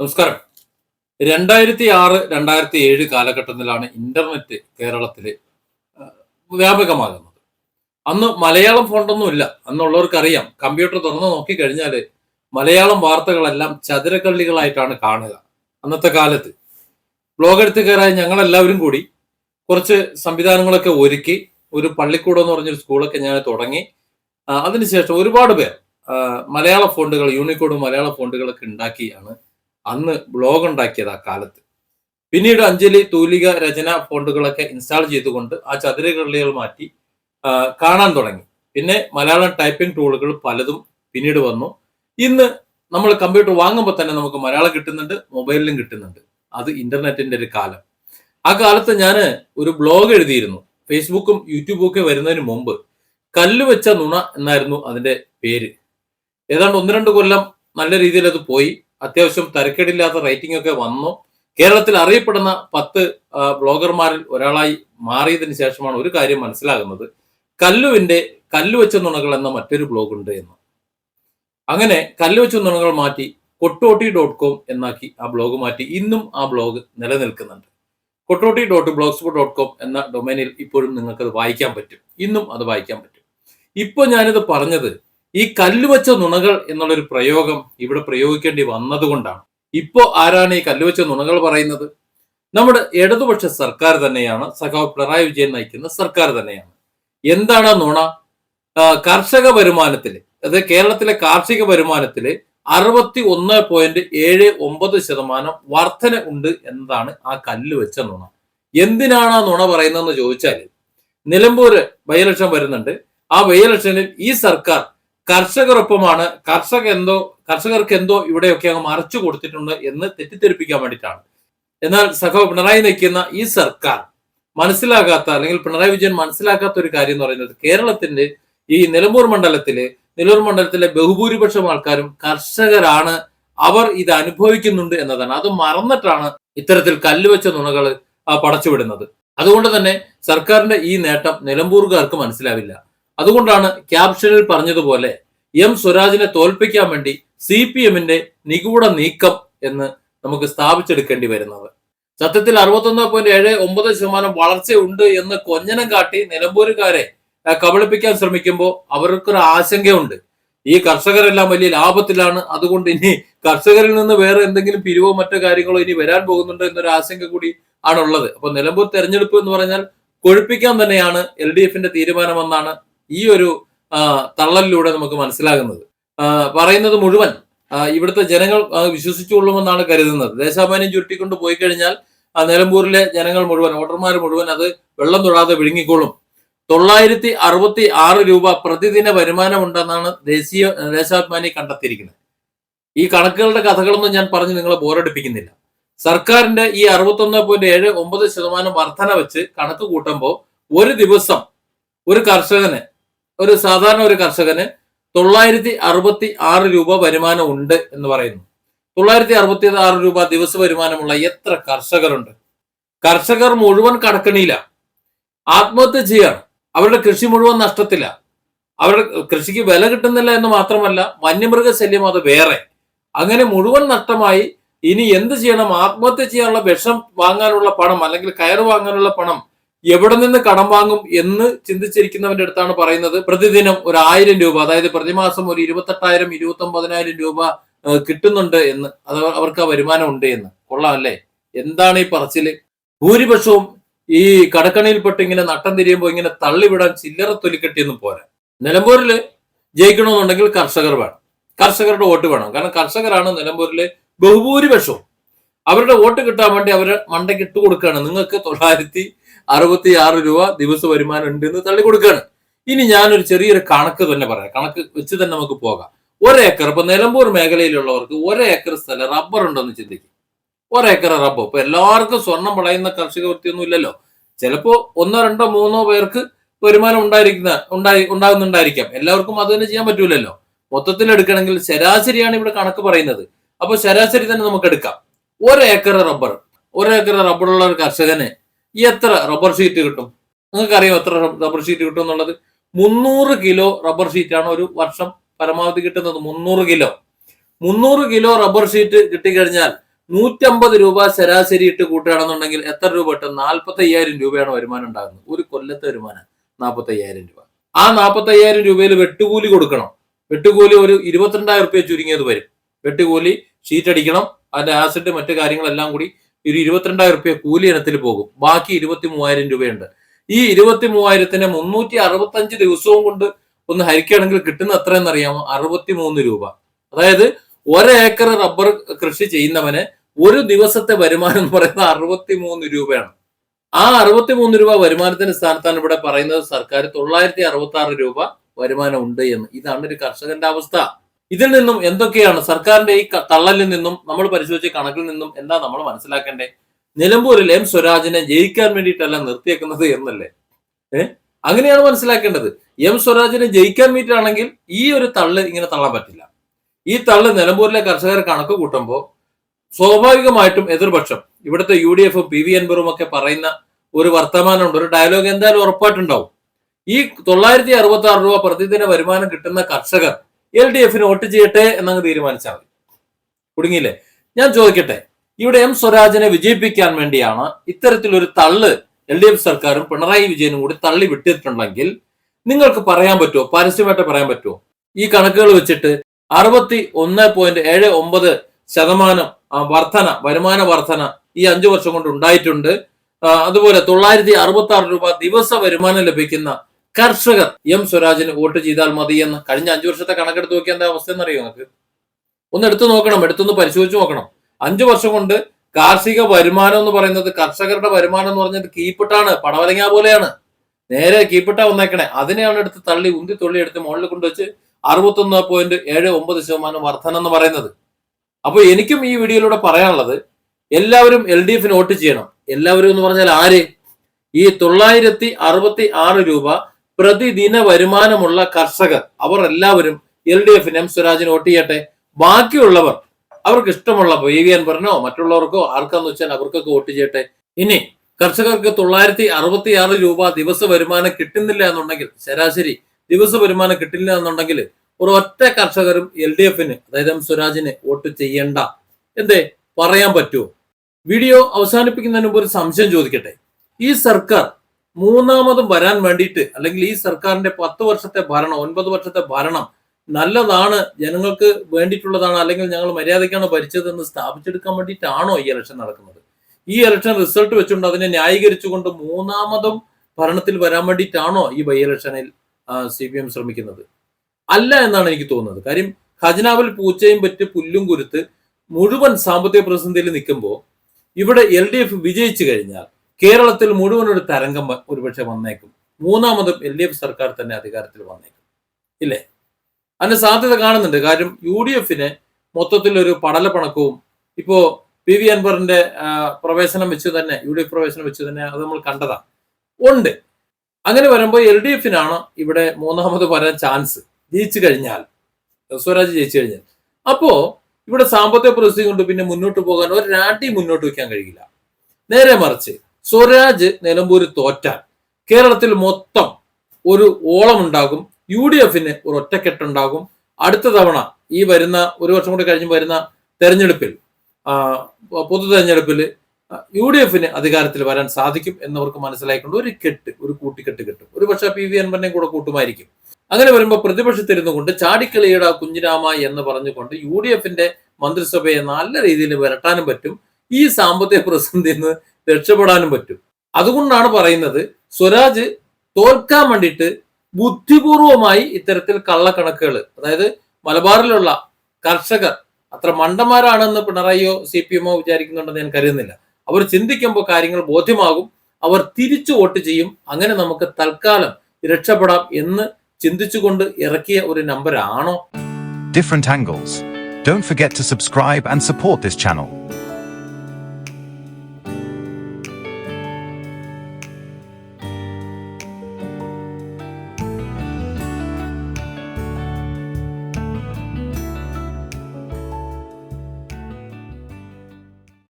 നമസ്കാരം. രണ്ടായിരത്തി ആറ് രണ്ടായിരത്തി ഏഴ് കാലഘട്ടത്തിലാണ് ഇന്റർനെറ്റ് കേരളത്തിൽ വ്യാപകമാകുന്നത്. അന്ന് മലയാളം ഫോണ്ടൊന്നുമില്ല അന്നുള്ളവർക്കറിയാം കമ്പ്യൂട്ടർ തുറന്നു നോക്കിക്കഴിഞ്ഞാൽ മലയാളം വാർത്തകളെല്ലാം ചതുരക്കള്ളികളായിട്ടാണ് കാണുക അന്നത്തെ കാലത്ത്. ബ്ലോഗ് എഴുത്തുകാരായ ഞങ്ങളെല്ലാവരും കൂടി കുറച്ച് സംവിധാനങ്ങളൊക്കെ ഒരുക്കി ഒരു പള്ളിക്കൂടം എന്ന് പറഞ്ഞൊരു സ്കൂളൊക്കെ ഞാൻ തുടങ്ങി. അതിനുശേഷം ഒരുപാട് പേർ മലയാള ഫോണ്ടുകൾ യൂണിക്കോഡ് മലയാള ഫോണ്ടുകളൊക്കെ ഉണ്ടാക്കിയാണ് അന്ന് ബ്ലോഗ് ഉണ്ടാക്കിയത് ആ കാലത്ത്. പിന്നീട് അഞ്ജലി തൂലിക രചന ഫോണ്ടുകളൊക്കെ ഇൻസ്റ്റാൾ ചെയ്തുകൊണ്ട് ആ ചതുരകളികൾ മാറ്റി കാണാൻ തുടങ്ങി. പിന്നെ മലയാളം ടൈപ്പിംഗ് ടൂളുകൾ പലതും പിന്നീട് വന്നു. ഇന്ന് നമ്മൾ കമ്പ്യൂട്ടർ വാങ്ങുമ്പോൾ തന്നെ നമുക്ക് മലയാളം കിട്ടുന്നുണ്ട് മൊബൈലിലും കിട്ടുന്നുണ്ട്. അത് ഇന്റർനെറ്റിന്റെ ഒരു കാലം. ആ കാലത്ത് ഞാൻ ഒരു ബ്ലോഗ് എഴുതിയിരുന്നു. ഫേസ്ബുക്കും യൂട്യൂബും ഒക്കെ വരുന്നതിന് മുമ്പ്. കല്ല് വെച്ച നുണ എന്നായിരുന്നു അതിന്റെ പേര്. ഏതാണ്ട് ഒന്ന് രണ്ട് കൊല്ലം നല്ല രീതിയിൽ അത് പോയി. അത്യാവശ്യം തരക്കേടില്ലാത്ത റേറ്റിംഗ് ഒക്കെ വന്നു. കേരളത്തിൽ അറിയപ്പെടുന്ന പത്ത് ബ്ലോഗർമാരിൽ ഒരാളായി മാറിയതിനു ശേഷമാണ് ഒരു കാര്യം മനസ്സിലാകുന്നത്. കല്ലുവിന്റെ കല്ലുവെച്ച നുണകൾ എന്ന മറ്റൊരു ബ്ലോഗ് ഉണ്ട് എന്ന്. അങ്ങനെ കല്ലുവെച്ച നുണകൾ മാറ്റി കൊട്ടോട്ടി ഡോട്ട് കോം എന്നാക്കി ആ ബ്ലോഗ് മാറ്റി ഇന്നും ആ ബ്ലോഗ് നിലനിൽക്കുന്നുണ്ട്. Kottotty dot blog dot com എന്ന ഡൊമൈനിൽ ഇപ്പോഴും നിങ്ങൾക്ക് അത് വായിക്കാൻ പറ്റും. ഇന്നും അത് വായിക്കാൻ പറ്റും. ഇപ്പൊ ഞാനിത് പറഞ്ഞത് ഈ കല്ലുവച്ച നുണകൾ എന്നുള്ളൊരു പ്രയോഗം ഇവിടെ പ്രയോഗിക്കേണ്ടി വന്നതുകൊണ്ടാണ്. ഇപ്പോ ആരാണ് ഈ കല്ലുവച്ച നുണകൾ പറയുന്നത്? നമ്മുടെ ഇടതുപക്ഷ സർക്കാർ തന്നെയാണ് സഖാവ് പിണറായി വിജയൻ നയിക്കുന്ന സർക്കാർ തന്നെയാണ്. എന്താണ് നുണ? കർഷക വരുമാനത്തിൽ അതായത് കേരളത്തിലെ കാർഷിക വരുമാനത്തിൽ അറുപത്തി ഒന്ന് പോയിന്റ് ഏഴ് ഒമ്പത് ശതമാനം വർധന ഉണ്ട് എന്നതാണ് ആ കല്ല് വെച്ച നുണ. എന്തിനാണ് ആ നുണ പറയുന്നതെന്ന് ചോദിച്ചാൽ നിലമ്പൂര് വയലക്ഷം വരുന്നുണ്ട്. ആ വയലക്ഷനിൽ ഈ സർക്കാർ കർഷകരൊപ്പമാണ്. കർഷക എന്തോ കർഷകർക്ക് എന്തോ ഇവിടെയൊക്കെ അങ്ങ് മറച്ചു കൊടുത്തിട്ടുണ്ട് എന്ന് തെറ്റിദ്ധരിപ്പിക്കാൻ വേണ്ടിയിട്ടാണ്. എന്നാൽ സഖാവ് പിണറായി നയിക്കുന്ന ഈ സർക്കാർ മനസ്സിലാകാത്ത അല്ലെങ്കിൽ പിണറായി വിജയൻ മനസ്സിലാക്കാത്ത ഒരു കാര്യം എന്ന് പറയുന്നത് കേരളത്തിന്റെ ഈ നിലമ്പൂർ മണ്ഡലത്തിലെ നിലമ്പൂർ മണ്ഡലത്തിലെ ബഹുഭൂരിപക്ഷം ആൾക്കാരും കർഷകരാണ്. അവർ ഇത് അനുഭവിക്കുന്നുണ്ട് എന്നതാണ്. അത് മറന്നിട്ടാണ് ഇത്തരത്തിൽ കല്ലുവെച്ച നുണകൾ പടച്ചുവിടുന്നത്. അതുകൊണ്ട് തന്നെ സർക്കാരിന്റെ ഈ നേട്ടം നിലമ്പൂർകാർക്ക് മനസ്സിലാവില്ല. അതുകൊണ്ടാണ് ക്യാപ്ഷനിൽ പറഞ്ഞതുപോലെ എം സ്വരാജിനെ തോൽപ്പിക്കാൻ വേണ്ടി സി പി എമ്മിന്റെ നിഗൂഢ നീക്കം എന്ന് നമുക്ക് സ്ഥാപിച്ചെടുക്കേണ്ടി വരുന്നത്. സത്യത്തിൽ അറുപത്തൊന്ന് പോയിന്റ് ഏഴ് ഒമ്പത് ശതമാനം വളർച്ചയുണ്ട് എന്ന് കൊഞ്ഞനം കാട്ടി നിലമ്പൂരുകാരെ കബളിപ്പിക്കാൻ ശ്രമിക്കുമ്പോൾ അവർക്കൊരു ആശങ്കയുണ്ട്. ഈ കർഷകരെല്ലാം വലിയ ലാഭത്തിലാണ്. അതുകൊണ്ട് ഇനി കർഷകരിൽ നിന്ന് വേറെ എന്തെങ്കിലും പിരിവോ മറ്റോ കാര്യങ്ങളോ ഇനി വരാൻ പോകുന്നുണ്ടോ എന്നൊരു ആശങ്ക കൂടി ആണുള്ളത്. അപ്പൊ നിലമ്പൂർ തെരഞ്ഞെടുപ്പ് എന്ന് പറഞ്ഞാൽ കൊഴുപ്പിക്കാൻ തന്നെയാണ് എൽ ഡി എഫിന്റെ തീരുമാനമെന്നാണ് ഈ ഒരു തള്ളലിലൂടെ നമുക്ക് മനസ്സിലാകുന്നത്. പറയുന്നത് മുഴുവൻ ഇവിടുത്തെ ജനങ്ങൾ വിശ്വസിച്ചുകൊള്ളുമെന്നാണ് കരുതുന്നത്. ദേശാഭിമാനം ചുരുട്ടിക്കൊണ്ട് പോയി കഴിഞ്ഞാൽ നിലമ്പൂരിലെ ജനങ്ങൾ മുഴുവൻ വോട്ടർമാർ മുഴുവൻ അത് വെള്ളം തൊടാതെ വിഴുങ്ങിക്കോളും. തൊള്ളായിരത്തി അറുപത്തി ആറ് രൂപ പ്രതിദിന വരുമാനമുണ്ടെന്നാണ് ദേശീയ ദേശാഭിമാനി കണ്ടെത്തിയിരിക്കുന്നത്. ഈ കണക്കുകളുടെ കഥകളൊന്നും ഞാൻ പറഞ്ഞ് നിങ്ങളെ ബോറടിപ്പിക്കുന്നില്ല. സർക്കാരിന്റെ ഈ അറുപത്തൊന്ന് പോയിന്റ് ഏഴ് ഒമ്പത് ശതമാനം വർധന വെച്ച് കണക്ക് കൂട്ടുമ്പോൾ ഒരു ദിവസം ഒരു കർഷകന് ഒരു സാധാരണ ഒരു കർഷകന് തൊള്ളായിരത്തി അറുപത്തി ആറ് രൂപ വരുമാനം ഉണ്ട് എന്ന് പറയുന്നു. തൊള്ളായിരത്തി അറുപത്തി ആറ് രൂപ ദിവസ വരുമാനമുള്ള എത്ര കർഷകരുണ്ട്? കർഷകർ മുഴുവൻ കടക്കണിയില്ല ആത്മഹത്യ ചെയ്യാണ്. അവരുടെ കൃഷി മുഴുവൻ നഷ്ടത്തില്ല അവരുടെ കൃഷിക്ക് വില കിട്ടുന്നില്ല എന്ന് മാത്രമല്ല വന്യമൃഗ ശല്യം അത് വേറെ. അങ്ങനെ മുഴുവൻ നഷ്ടമായി ഇനി എന്ത് ചെയ്യണം? ആത്മഹത്യ ചെയ്യാനുള്ള വിഷം വാങ്ങാനുള്ള പണം അല്ലെങ്കിൽ കയറ് വാങ്ങാനുള്ള പണം എവിടെ നിന്ന് കടം വാങ്ങും എന്ന് ചിന്തിച്ചിരിക്കുന്നവന്റെ അടുത്താണ് പറയുന്നത്. പ്രതിദിനം ഒരു ആയിരം രൂപ അതായത് പ്രതിമാസം ഒരു ഇരുപത്തെട്ടായിരം ഇരുപത്തി ഒമ്പതിനായിരം രൂപ കിട്ടുന്നുണ്ട് എന്ന്. അത് അവർക്ക് ആ വരുമാനം ഉണ്ട് എന്ന്. കൊള്ളാം അല്ലേ? എന്താണ് ഈ പറച്ചിൽ? ഭൂരിപക്ഷവും ഈ കടക്കണിയിൽപ്പെട്ട് ഇങ്ങനെ നട്ടം തിരിയുമ്പോൾ ഇങ്ങനെ തള്ളിവിടാൻ ചില്ലറ തൊലിക്കെട്ടിയൊന്നും പോരാ. നിലമ്പൂരിൽ ജയിക്കണമെന്നുണ്ടെങ്കിൽ കർഷകർ വേണം. കർഷകരുടെ വോട്ട് വേണം. കാരണം കർഷകരാണ് നിലമ്പൂരിലെ ബഹുഭൂരിപക്ഷവും അവരുടെ വോട്ട് കിട്ടാൻ വേണ്ടി അവരെ മണ്ടയ്ക്ക് ഇട്ട് കൊടുക്കുകയാണ്. നിങ്ങൾക്ക് തൊള്ളായിരത്തി അറുപത്തി ആറ് രൂപ ദിവസ വരുമാനം ഉണ്ട് എന്ന് തള്ളി കൊടുക്കുകയാണ്. ഇനി ഞാനൊരു ചെറിയൊരു കണക്ക് തന്നെ പറയാം. കണക്ക് വെച്ച് തന്നെ നമുക്ക് പോകാം. ഒരേക്കർ ഇപ്പൊ നിലമ്പൂർ മേഖലയിലുള്ളവർക്ക് ഒരേക്കർ സ്ഥലം റബ്ബർ ഉണ്ടെന്ന് ചിന്തിക്കും. ഒരേക്കർ റബ്ബർ. ഇപ്പൊ എല്ലാവർക്കും സ്വർണം വളയുന്ന കർഷക വൃത്തിയൊന്നും ഇല്ലല്ലോ. ചിലപ്പോ ഒന്നോ രണ്ടോ മൂന്നോ പേർക്ക് വരുമാനം ഉണ്ടായിരിക്കുന്ന ഉണ്ടായി ഉണ്ടാകുന്നുണ്ടായിരിക്കാം. എല്ലാവർക്കും അത് തന്നെ ചെയ്യാൻ പറ്റൂലല്ലോ. മൊത്തത്തിൽ എടുക്കണമെങ്കിൽ ശരാശരിയാണ് ഇവിടെ കണക്ക് പറയുന്നത്. അപ്പൊ ശരാശരി തന്നെ നമുക്ക് എടുക്കാം. ഒരേക്കർ റബ്ബർ ഒരേക്കർ റബ്ബറുള്ള ഒരു കർഷകന് എത്ര റബ്ബർ ഷീറ്റ് കിട്ടും? നിങ്ങൾക്കറിയാം എത്ര റബ്ബർ ഷീറ്റ് കിട്ടും എന്നുള്ളത്. മുന്നൂറ് കിലോ റബ്ബർ ഷീറ്റാണ് ഒരു വർഷം പരമാവധി കിട്ടുന്നത് മുന്നൂറ് കിലോ. മുന്നൂറ് കിലോ റബ്ബർ ഷീറ്റ് കിട്ടിക്കഴിഞ്ഞാൽ നൂറ്റമ്പത് രൂപ ശരാശരി ഇട്ട് കൂട്ടുകയാണെന്നുണ്ടെങ്കിൽ എത്ര രൂപ കിട്ടും? നാൽപ്പത്തി അയ്യായിരം രൂപയാണ് വരുമാനം ഉണ്ടാകുന്നത്. ഒരു കൊല്ലത്തെ വരുമാനം നാൽപ്പത്തി അയ്യായിരം രൂപ. ആ നാൽപ്പത്തി അയ്യായിരം രൂപയിൽ വെട്ടുകൂലി കൊടുക്കണം. വെട്ടുകൂലി ഒരു ഇരുപത്തിരണ്ടായിരം റുപ്യ ചുരുങ്ങിയത് വരും. വെട്ടുകൂലി ഷീറ്റ് അടിക്കണം. അതിന്റെ ആസിഡ് മറ്റു കാര്യങ്ങളെല്ലാം കൂടി ഒരു ഇരുപത്തിരണ്ടായിരം റുപ്യ കൂലി ഇനത്തിൽ പോകും. ബാക്കി ഇരുപത്തി മൂവായിരം രൂപയുണ്ട്. ഈ ഇരുപത്തി മൂവായിരത്തിന് മുന്നൂറ്റി അറുപത്തഞ്ച് ദിവസവും കൊണ്ട് ഒന്ന് ഹരിക്കുകയാണെങ്കിൽ കിട്ടുന്ന എത്രയെന്ന് അറിയാമോ? അറുപത്തി മൂന്ന് രൂപ. അതായത് ഒരേക്കർ റബ്ബർ കൃഷി ചെയ്യുന്നവന് ഒരു ദിവസത്തെ വരുമാനം എന്ന് പറയുന്നത് അറുപത്തി മൂന്ന് രൂപയാണ്. ആ അറുപത്തി മൂന്ന് രൂപ വരുമാനത്തിന്റെ സ്ഥാനത്താണ് ഇവിടെ പറയുന്നത് സർക്കാർ തൊള്ളായിരത്തി അറുപത്തി ആറ് രൂപ വരുമാനം ഉണ്ട് എന്ന്. ഇതാണ് ഒരു കർഷകന്റെ അവസ്ഥ. ഇതിൽ നിന്നും എന്തൊക്കെയാണ് സർക്കാരിന്റെ ഈ തള്ളലിൽ നിന്നും നമ്മൾ പരിശോധിച്ച കണക്കിൽ നിന്നും എന്താ നമ്മൾ മനസ്സിലാക്കേണ്ടേ? നിലമ്പൂരിൽ എം സ്വരാജിനെ ജയിക്കാൻ വേണ്ടിയിട്ടല്ല നിർത്തിയേക്കുന്നത് എന്നല്ലേ? ഏഹ് അങ്ങനെയാണ് മനസ്സിലാക്കേണ്ടത്. എം സ്വരാജിനെ ജയിക്കാൻ വേണ്ടിയിട്ടാണെങ്കിൽ ഈ ഒരു തള്ള് ഇങ്ങനെ തള്ളാൻ പറ്റില്ല. ഈ തള്ള് നിലമ്പൂരിലെ കർഷകർ കണക്ക് കൂട്ടുമ്പോൾ സ്വാഭാവികമായിട്ടും എതിർപക്ഷം ഇവിടുത്തെ യു ഡി എഫും പി വി എൻബറും ഒക്കെ പറയുന്ന ഒരു വർത്തമാനമുണ്ട്. ഒരു ഡയലോഗ് എന്തായാലും ഉറപ്പായിട്ടുണ്ടാവും. ഈ തൊള്ളായിരത്തി അറുപത്തി ആറ് രൂപ പ്രതിദിന വരുമാനം കിട്ടുന്ന കർഷകർ എൽ ഡി എഫിന് വോട്ട് ചെയ്യട്ടെ എന്നങ്ങ് തീരുമാനിച്ചാൽ മതി. കുടുങ്ങിയില്ലേ? ഞാൻ ചോദിക്കട്ടെ ഇവിടെ എം സ്വരാജിനെ വിജയിപ്പിക്കാൻ വേണ്ടിയാണ് ഇത്തരത്തിലൊരു തള്ള് എൽ ഡി എഫ് സർക്കാരും പിണറായി വിജയനും കൂടി തള്ളി വിട്ടിട്ടുണ്ടെങ്കിൽ നിങ്ങൾക്ക് പറയാൻ പറ്റുമോ പരസ്യമായിട്ട് പറയാൻ പറ്റുമോ ഈ കണക്കുകൾ വെച്ചിട്ട് അറുപത്തി ഒന്ന് പോയിന്റ് ഏഴ് ഒമ്പത് ശതമാനം വർധന വരുമാന വർധന ഈ അഞ്ചു വർഷം കൊണ്ട് ഉണ്ടായിട്ടുണ്ട്. അതുപോലെ തൊള്ളായിരത്തി അറുപത്തി ആറ് രൂപ ദിവസ വരുമാനം ലഭിക്കുന്ന കർഷകർ എം സ്വരാജിന് വോട്ട് ചെയ്താൽ മതി എന്ന് കഴിഞ്ഞ അഞ്ചു വർഷത്തെ കണക്കെടുത്ത് നോക്കിയാൽ എന്താ അവസ്ഥ എന്നറിയോ നിങ്ങൾക്ക് ഒന്ന് എടുത്തു നോക്കണം എടുത്തൊന്ന് പരിശോധിച്ച് നോക്കണം. അഞ്ചു വർഷം കൊണ്ട് കാർഷിക വരുമാനം എന്ന് പറയുന്നത് കർഷകരുടെ വരുമാനം എന്ന് പറഞ്ഞത് കീപ്പിട്ടാണ് പടവലങ്ങ പോലെയാണ്. നേരെ കീപ്പിട്ട വന്നേക്കണേ. അതിനെയാണ് എടുത്ത് തള്ളി ഉന്തി തുള്ളി എടുത്ത് മുകളിൽ കൊണ്ടുവച്ച് അറുപത്തൊന്ന് പോയിന്റ് ഏഴ് ഒമ്പത് ശതമാനം വർധന എന്ന് പറയുന്നത്. അപ്പോൾ എനിക്കും ഈ വീഡിയോയിലൂടെ പറയാനുള്ളത് എല്ലാവരും എൽ ഡി എഫിന് വോട്ട് ചെയ്യണം. എല്ലാവരും എന്ന് പറഞ്ഞാൽ ആര്? ഈ തൊള്ളായിരത്തി അറുപത്തി ആറ് രൂപ പ്രതിദിന വരുമാനമുള്ള കർഷകർ അവർ എല്ലാവരും എൽ ഡി എഫിന് സ്വരാജിന് വോട്ട് ചെയ്യട്ടെ. ബാക്കിയുള്ളവർ അവർക്ക് ഇഷ്ടമുള്ള വി വി മറ്റുള്ളവർക്കോ ആർക്കാന്ന് വെച്ചാൽ അവർക്കൊക്കെ വോട്ട് ചെയ്യട്ടെ. ഇനി കർഷകർക്ക് തൊള്ളായിരത്തി അറുപത്തി ആറ് രൂപ ദിവസ വരുമാനം കിട്ടുന്നില്ല എന്നുണ്ടെങ്കിൽ ശരാശരി ദിവസ വരുമാനം കിട്ടില്ല എന്നുണ്ടെങ്കിൽ ഒരു ഒറ്റ കർഷകരും എൽ ഡി എഫിന് അതായത് എം സ്വരാജിന് വോട്ട് ചെയ്യണ്ട. എന്തേ? പറയാൻ പറ്റുമോ? വീഡിയോ അവസാനിപ്പിക്കുന്നതിന് മുമ്പ് ഒരു സംശയം ചോദിക്കട്ടെ. ഈ സർക്കാർ മൂന്നാമതും വരാൻ വേണ്ടിയിട്ട് അല്ലെങ്കിൽ ഈ സർക്കാരിന്റെ പത്ത് വർഷത്തെ ഭരണം ഒൻപത് വർഷത്തെ ഭരണം നല്ലതാണ് ജനങ്ങൾക്ക് വേണ്ടിയിട്ടുള്ളതാണ് അല്ലെങ്കിൽ ഞങ്ങൾ മര്യാദയ്ക്കാണ് ഭരിച്ചതെന്ന് സ്ഥാപിച്ചെടുക്കാൻ വേണ്ടിയിട്ടാണോ ഈ ഇലക്ഷൻ നടക്കുന്നത്? ഈ ഇലക്ഷൻ റിസൾട്ട് വെച്ചുകൊണ്ട് അതിനെ ന്യായീകരിച്ചുകൊണ്ട് മൂന്നാമതും ഭരണത്തിൽ വരാൻ വേണ്ടിയിട്ടാണോ ഈ ബൈ ഇലക്ഷനിൽ സി പി എം ശ്രമിക്കുന്നത്? അല്ല എന്നാണ് എനിക്ക് തോന്നുന്നത്. കാര്യം ഖജനാവിൽ പൂച്ചയും പറ്റ് പുല്ലും കുരുത്ത് മുഴുവൻ സാമ്പത്തിക പ്രതിസന്ധിയിൽ നിൽക്കുമ്പോൾ ഇവിടെ എൽ ഡി എഫ് വിജയിച്ചു കഴിഞ്ഞാൽ കേരളത്തിൽ മുഴുവൻ ഒരു തരംഗം ഒരുപക്ഷെ വന്നേക്കും. മൂന്നാമതും എൽ ഡി എഫ് സർക്കാർ തന്നെ അധികാരത്തിൽ വന്നേക്കും. ഇല്ലേ? അതിന് സാധ്യത കാണുന്നുണ്ട്. കാര്യം യു ഡി എഫിന് മൊത്തത്തിൽ ഒരു പടലപ്പണക്കവും ഇപ്പോ പി വി അൻവറിന്റെ പ്രവേശനം വെച്ച് തന്നെ യു ഡി എഫ് പ്രവേശനം വെച്ച് തന്നെ അത് നമ്മൾ കണ്ടതാണ് ഉണ്ട്. അങ്ങനെ വരുമ്പോൾ എൽ ഡി എഫിനാണ് ഇവിടെ മൂന്നാമത് വരാൻ ചാൻസ്. ജയിച്ചു കഴിഞ്ഞാൽ. സ്വരാജ് ജയിച്ചു കഴിഞ്ഞാൽ. അപ്പോ ഇവിടെ സാമ്പത്തിക പ്രതിസന്ധി കൊണ്ട് പിന്നെ മുന്നോട്ട് പോകാൻ ഒരു രാട്ടി മുന്നോട്ട് വെക്കാൻ കഴിയില്ല. നേരെ മറിച്ച് സ്വരാജ് നിലമ്പൂര് തോറ്റാൽ കേരളത്തിൽ മൊത്തം ഒരു ഓളം ഉണ്ടാകും യു ഡി എഫിന് ഒരു ഒറ്റക്കെട്ടുണ്ടാകും. അടുത്ത തവണ ഈ വരുന്ന ഒരു വർഷം കൂടി കഴിഞ്ഞ് വരുന്ന തെരഞ്ഞെടുപ്പിൽ പൊതു തെരഞ്ഞെടുപ്പിൽ യു ഡി എഫിന് അധികാരത്തിൽ വരാൻ സാധിക്കും എന്നവർക്ക് മനസ്സിലായിക്കൊണ്ട് ഒരു കെട്ട് ഒരു കൂട്ടിക്കെട്ട് കിട്ടും. ഒരു പക്ഷേ പി വി അൻവറിനെയും കൂടെ കൂട്ടുമായിരിക്കും. അങ്ങനെ വരുമ്പോൾ പ്രതിപക്ഷത്തിരുന്നു കൊണ്ട് ചാടിക്കളിയുടെ കുഞ്ഞിരാമ എന്ന് പറഞ്ഞുകൊണ്ട് യു ഡി എഫിന്റെ മന്ത്രിസഭയെ നല്ല രീതിയിൽ വരട്ടാനും പറ്റും. ഈ സാമ്പത്തിക പ്രതിസന്ധിയിൽ നിന്ന് രക്ഷപ്പെടാനും പറ്റും. അതുകൊണ്ടാണ് പറയുന്നത് സ്വരാജ് തോൽക്കാൻ വേണ്ടിയിട്ട് ബുദ്ധിപൂർവമായി ഇത്തരത്തിൽ കള്ളക്കണക്കുകൾ അതായത് മലബാറിലുള്ള കർഷകർ അത്ര മണ്ടന്മാരാണെന്ന് പിണറായിയോ സി പി എമ്മോ വിചാരിക്കുന്നുണ്ടെന്ന് ഞാൻ കരുതുന്നില്ല. അവർ ചിന്തിക്കുമ്പോൾ കാര്യങ്ങൾ ബോധ്യമാകും. അവർ തിരിച്ചു വോട്ട് ചെയ്യും. അങ്ങനെ നമുക്ക് തൽക്കാലം രക്ഷപ്പെടാം എന്ന് ചിന്തിച്ചുകൊണ്ട് ഇറക്കിയ ഒരു നമ്പർ ആണോ angles don't Don't to subscribe and support support channel.